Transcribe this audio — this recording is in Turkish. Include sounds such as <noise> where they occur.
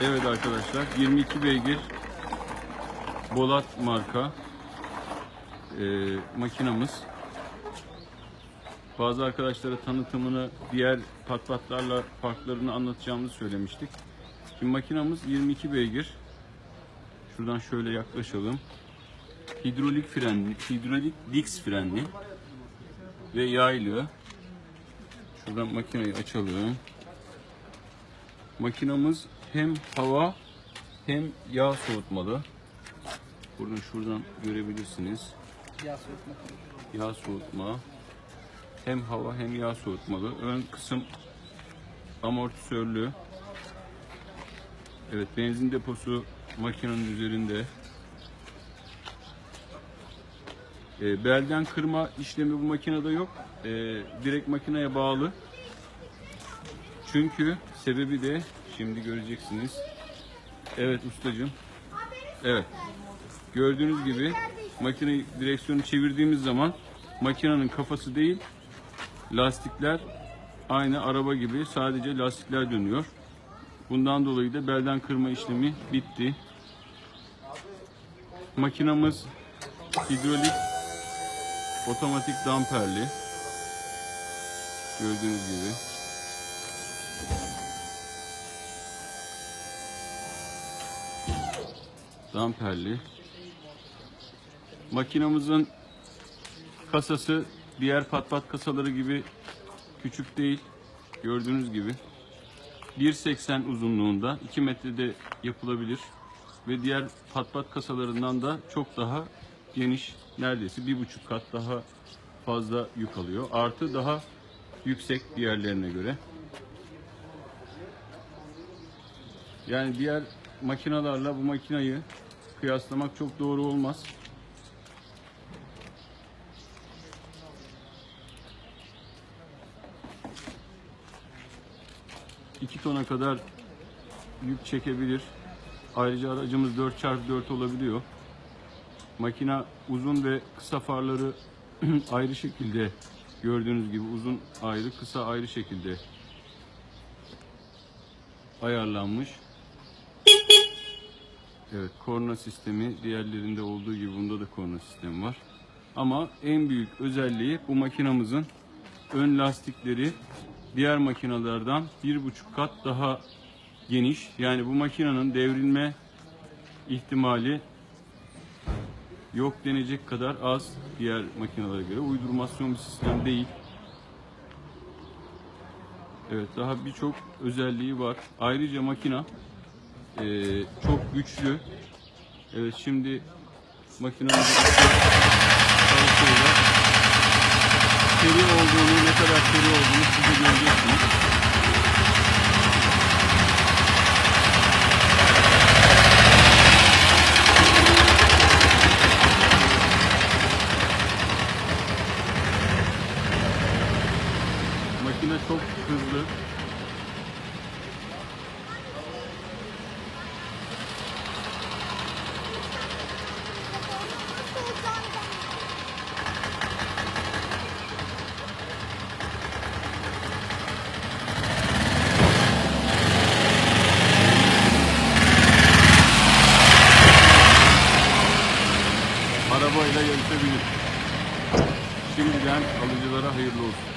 Evet arkadaşlar 22 beygir Bolat marka e, makinamız. Bazı arkadaşlara tanıtımını diğer patpatlarla farklarını anlatacağımızı söylemiştik. Şimdi makinamız 22 beygir. Şuradan şöyle yaklaşalım. Hidrolik frenli, hidrolik Dix frenli ve yaylı. Şuradan makineyi açalım. Makinamız hem hava hem yağ soğutmalı. Buradan şuradan görebilirsiniz. Yağ soğutma. Yağ soğutma. Hem hava hem yağ soğutmalı. Ön kısım amortisörlü. Evet benzin deposu makinenin üzerinde. E, belden kırma işlemi bu makinede yok. E, direkt makineye bağlı. Çünkü sebebi de şimdi göreceksiniz. Evet ustacığım. Evet. Gördüğünüz gibi makine direksiyonu çevirdiğimiz zaman makinenin kafası değil lastikler aynı araba gibi sadece lastikler dönüyor. Bundan dolayı da belden kırma işlemi bitti. Makinamız hidrolik otomatik damperli. Gördüğünüz gibi. Damperli. Makinamızın kasası diğer patpat kasaları gibi küçük değil. Gördüğünüz gibi. 1.80 uzunluğunda 2 metrede yapılabilir. Ve diğer patpat kasalarından da çok daha geniş neredeyse bir buçuk kat daha fazla yük alıyor. Artı daha yüksek diğerlerine göre. Yani diğer makinalarla bu makinayı kıyaslamak çok doğru olmaz. İki tona kadar yük çekebilir. Ayrıca aracımız 4x4 olabiliyor. Makina uzun ve kısa farları <clears throat> ayrı şekilde gördüğünüz gibi uzun ayrı, kısa ayrı şekilde ayarlanmış. Evet, korna sistemi diğerlerinde olduğu gibi bunda da korna sistemi var. Ama en büyük özelliği bu makinamızın ön lastikleri diğer makinalardan bir buçuk kat daha geniş. Yani bu makinenin devrilme ihtimali yok denecek kadar az diğer makinelere göre. Uydurmasyon bir sistem değil. Evet daha birçok özelliği var. Ayrıca makina eee, çok güçlü. Evet şimdi makinamızın çalışıyla seri olduğunu, ne kadar seri olduğunu siz de göreceksiniz. Makine çok hızlı. Arabayla yarışabilir. Şimdiden alıcılara hayırlı olsun.